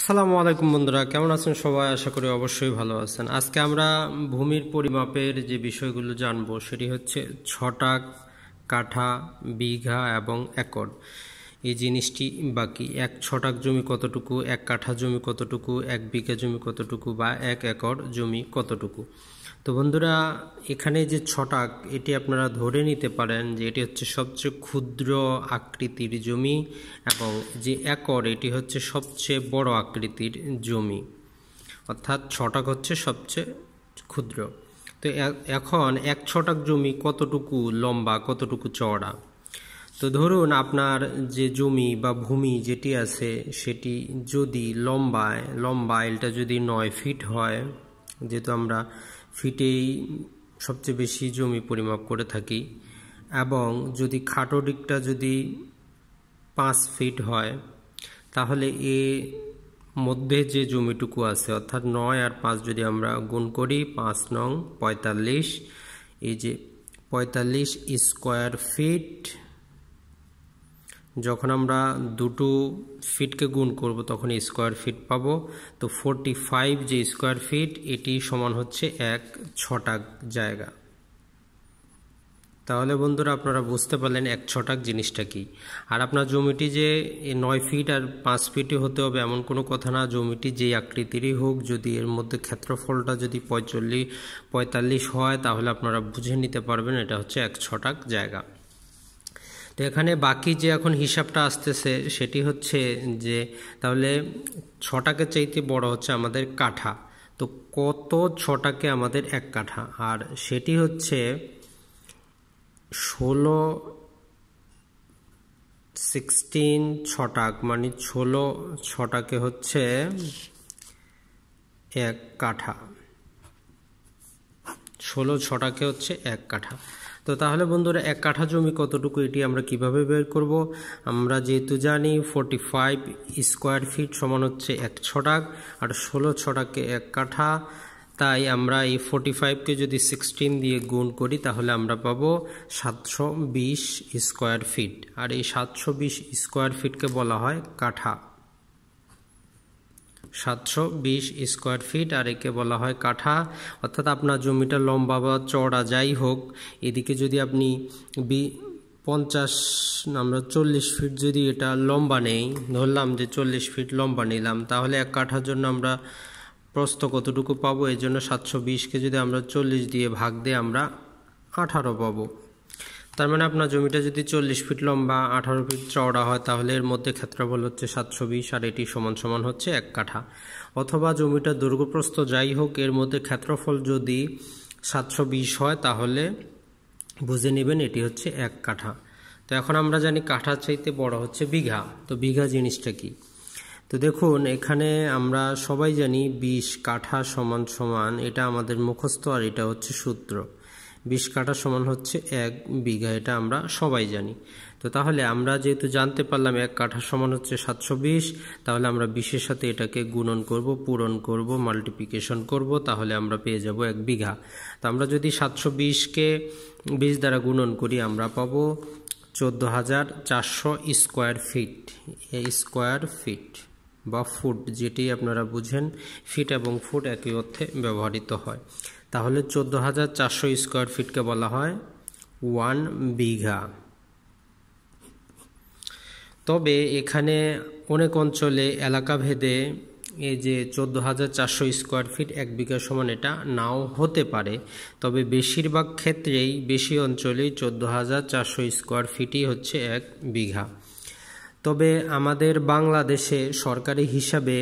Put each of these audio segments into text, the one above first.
আসসালামু আলাইকুম বন্ধুরা, কেমন আছেন সবাই? আশা করি অবশ্যই ভালো আছেন। আজকে আমরা ভূমির পরিমাপের যে বিষয়গুলো জানব, সেটি হচ্ছে ছটা কাঠা, বিঘা এবং একর। এই জিনিসটি বাকি। এক ছটাক জমি কতটুকু, এক কাঠা জমি কতটুকু, এক বিঘা জমি কতটুকু বা এক একর জমি কতটুকু? তো বন্ধুরা, এখানে যে ছটাক এটি আপনারা ধরে নিতে পারেন যে এটি হচ্ছে সবচেয়ে ক্ষুদ্র আকৃতির জমি এবং যে একর, এটি হচ্ছে সবচেয়ে বড় আকৃতির জমি। অর্থাৎ ছটাক হচ্ছে সবচেয়ে ক্ষুদ্র। তো এখন এক ছটাক জমি কতটুকু লম্বা, কতটুকু চওড়া? তো ধরুন আপনার যে জমি বা ভূমি যেটি আছে, সেটি যদি লম্বায়, লম্বা এলটা যদি নয় ফিট হয়, যেহেতু আমরা ফিটেই সবচেয়ে বেশি জমি পরিমাপ করে থাকি এবং যদি খাটো দিকটা যদি পাঁচ ফিট হয়, তাহলে এ মধ্যে যে জমিটুকু আছে, অর্থাৎ নয় আর পাঁচ যদি আমরা গুণ করি, পাঁচ নং পঁয়তাল্লিশ, এই যে পঁয়তাল্লিশ স্কোয়ার ফিট যখন আমরা দুটো ফিটকে গুণ করব, তখন স্কোয়ার ফিট পাবো। তো ফোরটি ফাইভ যে স্কোয়ার ফিট এটি সমান হচ্ছে এক ছটাক জায়গা। তাহলে বন্ধুরা আপনারা বুঝতে পারলেন এক ছটাক জিনিসটা কি। আর আপনার জমিটি যে নয় ফিট আর পাঁচ ফিটই হতে হবে, এমন কোনো কথা না। জমিটি যে আকৃতিরই হোক, যদি এর মধ্যে ক্ষেত্রফলটা যদি পঁয়তাল্লিশ পঁয়তাল্লিশ হয়, তাহলে আপনারা বুঝে নিতে পারবেন এটা হচ্ছে এক ছটাক জায়গা। তো এখানে বাকি যে এখন হিসাবটা আসতেছে সেটি হচ্ছে যে তাহলে ছটাকে চাইতে বড় হচ্ছে আমাদের কাঠা। তো কত ছটাকে আমাদের এক কাঠা? আর সেটি হচ্ছে ষোলো সিক্সটিন ছটাক মানে ষোলো ছটাকে হচ্ছে এক কাঠা। ষোলো ছটাকে হচ্ছে এক কাঠা। তো তাহলে বন্ধুরা, এক কাঠা জমি কতটুকু এটি আমরা কীভাবে বের করব? আমরা যেহেতু জানি ফোরটি ফাইভ স্কোয়ার ফিট সমান হচ্ছে এক ছটাক, আর ষোলো ছটাকে এক কাঠা, তাই আমরা এই ফোরটি ফাইভকে যদি সিক্সটিন দিয়ে গুণ করি, তাহলে আমরা পাবো সাতশো বিশ স্কোয়ার ফিট আর এই সাতশো বিশ স্কোয়ার ফিটকে বলা হয় কাঠা। সাতশো বিশ স্কোয়ার ফিট, আর একে বলা হয় কাঠা। অর্থাৎ আপনার জমিটা লম্বা বা চড়া যাই হোক, এদিকে যদি আপনি বি পঞ্চাশ আমরা চল্লিশ ফিট যদি এটা লম্বা নেই, ধরলাম যে চল্লিশ ফিট লম্বা নিলাম, তাহলে এক কাঠার জন্য আমরা প্রস্থ কতটুকু পাবো? এই জন্য সাতশো বিশকে যদি আমরা চল্লিশ দিয়ে ভাগ দিয়ে আমরা আঠারো পাবো। তার মানে আপনার জমিটা যদি চল্লিশ ফিট লম্বা, আঠারো ফিট চওড়া হয়, তাহলে এর মধ্যে ক্ষেত্রফল হচ্ছে সাতশো বিশ আর এটি সমান সমান হচ্ছে এক কাঠা। অথবা জমিটা দৈর্ঘ্যপ্রস্থ যাই হোক, এর মধ্যে ক্ষেত্রফল যদি সাতশো বিশ হয়, তাহলে বুঝে নেবেন এটি হচ্ছে এক কাঠা। তো এখন আমরা জানি কাঠার চাইতে বড় হচ্ছে বিঘা। তো বিঘা জিনিসটা কি? তো দেখুন, এখানে আমরা সবাই জানি বিশ কাঠা সমান সমান, এটা আমাদের মুখস্থ আর এটা হচ্ছে সূত্র। বিশ কাঠা সমান হচ্ছে এক বিঘা, এটা আমরা সবাই জানি। তো তাহলে আমরা যেহেতু জানতে পারলাম এক কাঠা সমান হচ্ছে সাতশো বিশ, তাহলে আমরা বিশের সাথে এটাকে গুণন করব, পূরণ করব মাল্টিপ্লিকেশন করব, তাহলে আমরা পেয়ে যাব এক বিঘা। তো আমরা যদি সাতশো বিশকে বিশ দ্বারা গুণন করি, আমরা পাবো চোদ্দ হাজার চারশো স্কোয়ার ফিট। স্কোয়ার ফিট বা ফুট, যেটি আপনারা বুঝেন, ফিট এবং ফুট একই অর্থে ব্যবহৃত হয়। তাহলে চোদ্দ হাজার চারশো স্কোয়ার ফিটকে বলা হয় ওয়ান বিঘা। তবে এখানে অনেক অঞ্চলে এলাকা ভেদে এই যে চোদ্দ হাজার চারশো স্কোয়ার ফিট এক বিঘা সমান এটা নাও হতে পারে, তবে বেশিরভাগ ক্ষেত্রেই বেশি অঞ্চলেই চোদ্দ হাজার চারশো স্কোয়ার ফিটই হচ্ছে এক বিঘা। তবে আমাদের বাংলাদেশে সরকারি হিসাবে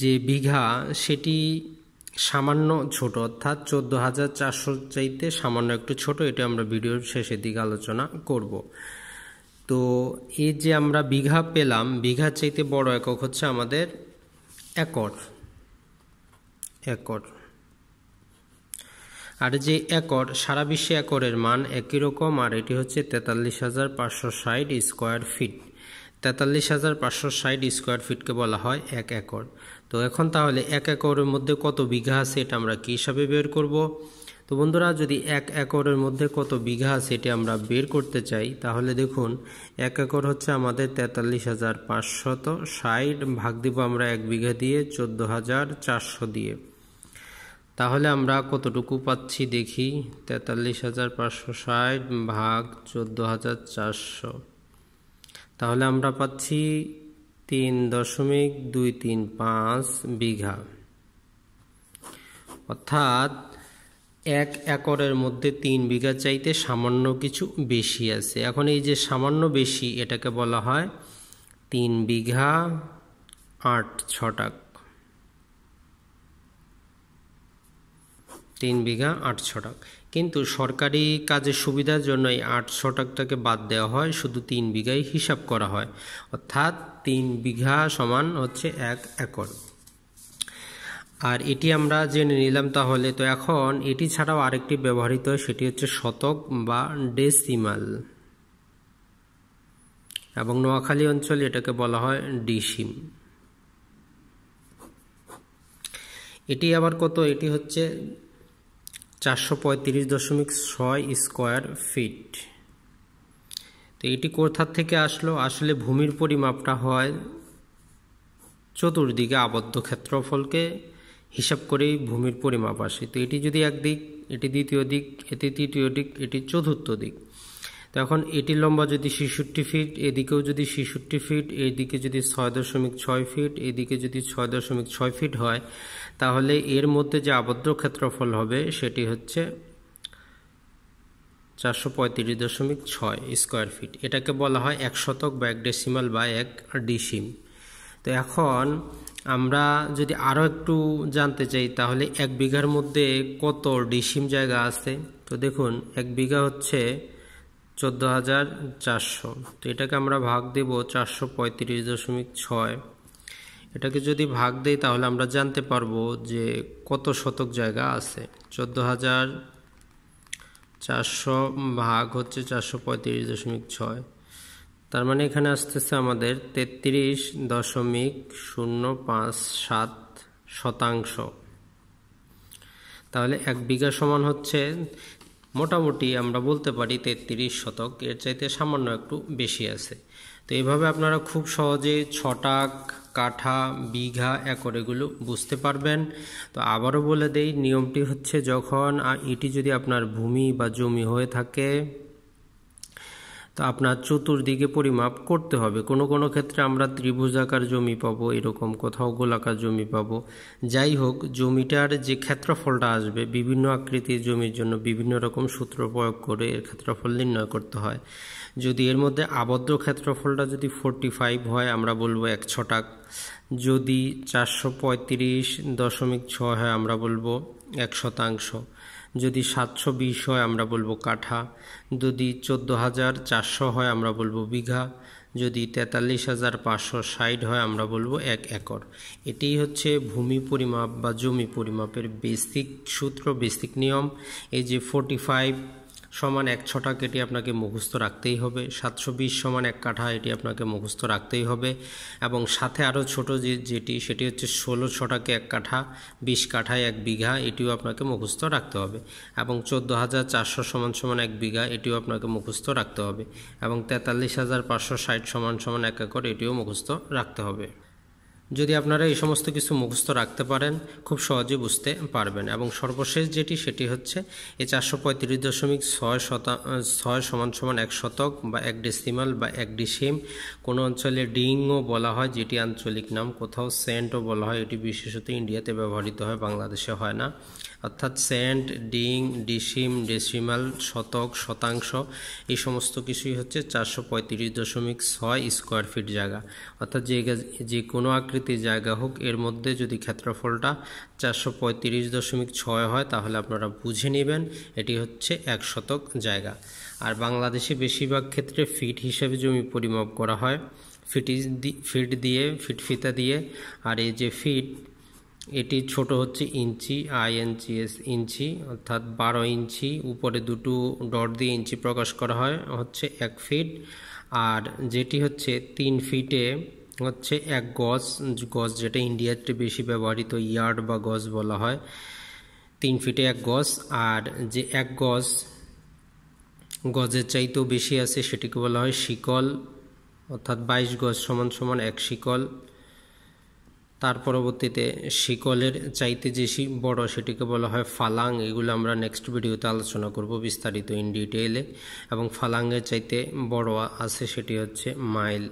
যে বিঘা, সেটি সামান্য ছোট, অর্থাৎ চোদ্দ হাজার চারশো চাইতে সামান্য একটু ছোট, এটা আমরা ভিডিওর শেষের দিকে আলোচনা করব। তো এই যে আমরা বিঘা পেলাম বিঘা চাইতে বড় একক হচ্ছে আমাদের একর। একর। আর যে একর, সারা বিশ্বে একরের মান একই রকম, আর এটি হচ্ছে তেতাল্লিশ হাজার পাঁচশো ষাট স্কোয়ার ফিট। তেতাল্লিশ হাজার পাঁচশো ষাট স্কোয়ার ফিটকে বলা হয় এক একর। তো এখন তাহলে এক একরের মধ্যে কত বিঘা আছে এটা আমরা কী হিসাবে বের করব? তো বন্ধুরা, যদি এক একরের মধ্যে কত বিঘা সেটি আমরা বের করতে চাই, তাহলে দেখুন, এক একর হচ্ছে আমাদের তেতাল্লিশ হাজার পাঁচশত ষাট ভাগ দিব আমরা এক বিঘা দিয়ে চোদ্দ হাজার চারশো দিয়ে। তাহলে আমরা কতটুকু পাচ্ছি দেখি, তেতাল্লিশ হাজার পাঁচশো ষাট ভাগ চোদ্দ হাজার চারশো। তাহলে আমরা পাচ্ছি তিন দশমিক দুই তিন পাঁচ বিঘা। অর্থাৎ এক একরের মধ্যে তিন বিঘা চাইতে সামান্য কিছু বেশি আছে। এখন এই যে সামান্য বেশি, এটাকে বলা হয় তিন বিঘা আট ছটাক। তিন বিঘা আট ছটাক। কিন্তু সরকারি কাজের সুবিধার জন্য এই আট ছটাকটাকে বাদ দেওয়া হয়, শুধু তিন বিঘাই হিসাব করা হয়। অর্থাৎ তিন বিঘা সমান হচ্ছে এক একর। আর এটি আমরা জেনে নিলাম তাহলে। তো এখন এটি ছাড়াও আরেকটি ব্যবহৃত, সেটি হচ্ছে শতক বা ডেসিমাল। এবং নোয়াখালী অঞ্চলে এটাকে বলা হয় ডিসিম। এটি আবার কত? এটি হচ্ছে চারশো পঁয়ত্রিশ দশমিক ছয় স্কোয়ার ফিট। তো এটি কোথার থেকে আসলো? আসলে ভূমির পরিমাপটা হয় চতুর্দিকে আবদ্ধ ক্ষেত্রফলকে হিসাব করেই ভূমির পরিমাপ আসে। তো এটি যদি একদিক, এটি দ্বিতীয় দিক, এটি তৃতীয় দিক, এটি চতুর্থ দিক। তো এখন এটি লম্বা যদি ছেষট্টি ফিট, এদিকেও যদি ছেষট্টি ফিট, এদিকে যদি ছয় দশমিক ছয় ফিট, এদিকে যদি ছয় দশমিক ছয় ফিট হয়, তাহলে এর মধ্যে যে আবদ্ধ ক্ষেত্রফল হবে সেটি হচ্ছে চারশো পঁয়ত্রিশ দশমিক ছয় স্কোয়ার ফিট। এটাকে বলা হয় এক শতক বা এক ডেসিমাল বা এক ডিসিম তো এখন আমরা যদি আরও একটু জানতে চাই, তাহলে এক বিঘার মধ্যে কত ডিসিম জায়গা আছে? তো দেখুন, এক বিঘা হচ্ছে চোদ্দ হাজার চারশো। তো এটাকে আমরা ভাগ দেব চারশো পঁয়ত্রিশ দশমিক ছয়। এটাকে যদি ভাগ দেই তাহলে আমরা জানতে পারব যে কত শতক জায়গা আছে। চোদ্দ হাজার চারশো ভাগ হচ্ছে চারশো পঁয়ত্রিশ দশমিক ছয়। তার মানে এখানে আসতেছে আমাদের তেত্রিশ দশমিক শূন্য পাঁচ সাত শতাংশ। তাহলে এক বিঘা সমান হচ্ছে মোটামুটি আমরা বলতে পারি তেত্রিশ শতক। এর চাইতে সামান্য একটু বেশি আছে। তো এভাবে আপনারা খুব সহজে ছটাক, কাঠা, বিঘা, একর এগুলো বুঝতে পারবেন। তো আবারও বলে দেই, নিয়মটি হচ্ছে যখন এটি যদি আপনার ভূমি বা জমি হয়ে থাকে তো আপনার চতুর্দিকে পরিমাপ করতে হবে। কোনো কোনো ক্ষেত্রে আমরা ত্রিভুজাকার জমি পাবো, এরকম কোথাও গোলাকার জমি পাবো। যাই হোক, জমিটার যে ক্ষেত্রফলটা আসবে, বিভিন্ন আকৃতির জমির জন্য বিভিন্ন রকম সূত্র প্রয়োগ করে এর ক্ষেত্রফল নির্ণয় করতে হয়। যদি এর মধ্যে আবদ্ধ ক্ষেত্রফলটা যদি ফোরটি ফাইভ হয়, আমরা বলব এক ছটাক। যদি চারশো পঁয়ত্রিশ দশমিক ছয় হয়, আমরা বলব এক শতাংশ। যদি সাতশো বিশ হয় আমরা বলব কাঠা, যদি চোদ্দ হাজার চারশো হয় আমরা বলব বিঘা, যদি তেতাল্লিশ হাজার পাঁচশো ষাট হয় আমরা বলব এক একর। এটিই হচ্ছে ভূমি পরিমাপ বা জমি পরিমাপের বেসিক সূত্র বেসিক নিয়ম। এই যে ফোরটি ফাইভ সমান এক ছটাক এটি আপনাকে মুখস্থ রাখতেই হবে। সাতশো বিশ সমান এক কাঠা এটি আপনাকে মুখস্থ রাখতেই হবে। এবং সাথে আরও ছোট যে যেটি, সেটি হচ্ছে ষোলো ছটাকে এক কাঠা, বিশ কাঠায় এক বিঘা, এটিও আপনাকে মুখস্থ রাখতে হবে। এবং চোদ্দ হাজার চারশো সমান সমান এক বিঘা, এটিও আপনাকে মুখস্থ রাখতে হবে। এবং তেতাল্লিশ হাজার পাঁচশো ষাট সমান সমান এক একর, এটিও মুখস্থ রাখতে হবে। যদি আপনারা এই সমস্ত কিছু মুখস্থ রাখতে পারেন, খুব সহজে বুঝতে পারবেন। এবং সর্বশেষ যেটি, সেটি হচ্ছে এই চারশো পঁয়ত্রিশ দশমিক ছয় শতা, ছয় সমান সমান এক শতক বা এক ডিসিমাল বা এক ডিসিম কোনো অঞ্চলে ডিংও বলা হয়, যেটি আঞ্চলিক নাম। কোথাও সেন্টও বলা হয়। এটি বিশেষত ইন্ডিয়াতে ব্যবহৃত হয়, বাংলাদেশে হয় না। অর্থাৎ সেন্ট, ডিং, ডিসিম, ডেসিমাল, শতক, শতাংশ, এই সমস্ত কিছুই হচ্ছে চারশো পঁয়ত্রিশ দশমিক ছয় স্কোয়ার ফিট জায়গা। অর্থাৎ যে যে কোনো আকৃতির জায়গা হোক, এর মধ্যে যদি ক্ষেত্রফলটা চারশো পঁয়ত্রিশ দশমিক ছয় হয়, তাহলে আপনারা বুঝে নেবেন এটি হচ্ছে এক শতক জায়গা। আর বাংলাদেশে বেশিরভাগ ক্ষেত্রে ফিট হিসেবে জমি পরিমাপ করা হয়। ফিট ফিট দিয়ে, ফিট ফিতা দিয়ে, আর এই যে ফিট এটি ছোট হচ্ছে ইঞ্চি, আই এস ইঞ্চি, অর্থাৎ বারো ইঞ্চি। উপরে দুটো ডট দিয়ে ইঞ্চি প্রকাশ করা হয়, হচ্ছে এক ফিট। আর যেটি হচ্ছে তিন ফিটে হচ্ছে এক গজ গজ যেটা ইন্ডিয়াতে বেশি ব্যবহৃত, ইয়ার্ড বা গজ বলা হয়। তিন ফিটে এক গজ, আর যে এক গজ গজের চাইতেও বেশি আছে, সেটিকে বলা হয় শিকল, অর্থাৎ বাইশ গজ সমান সমান এক শিকল। তার পরবর্তীতে শিকলের চাইতে যে বড় সেটিকে বলা হয় ফালাং, এগুলো আমরা নেক্সট ভিডিওতে আলোচনা করব বিস্তারিত ইন ডিটেইলে এবং ফালাংয়ের চাইতে বড় আছে সেটি হচ্ছে মাইল।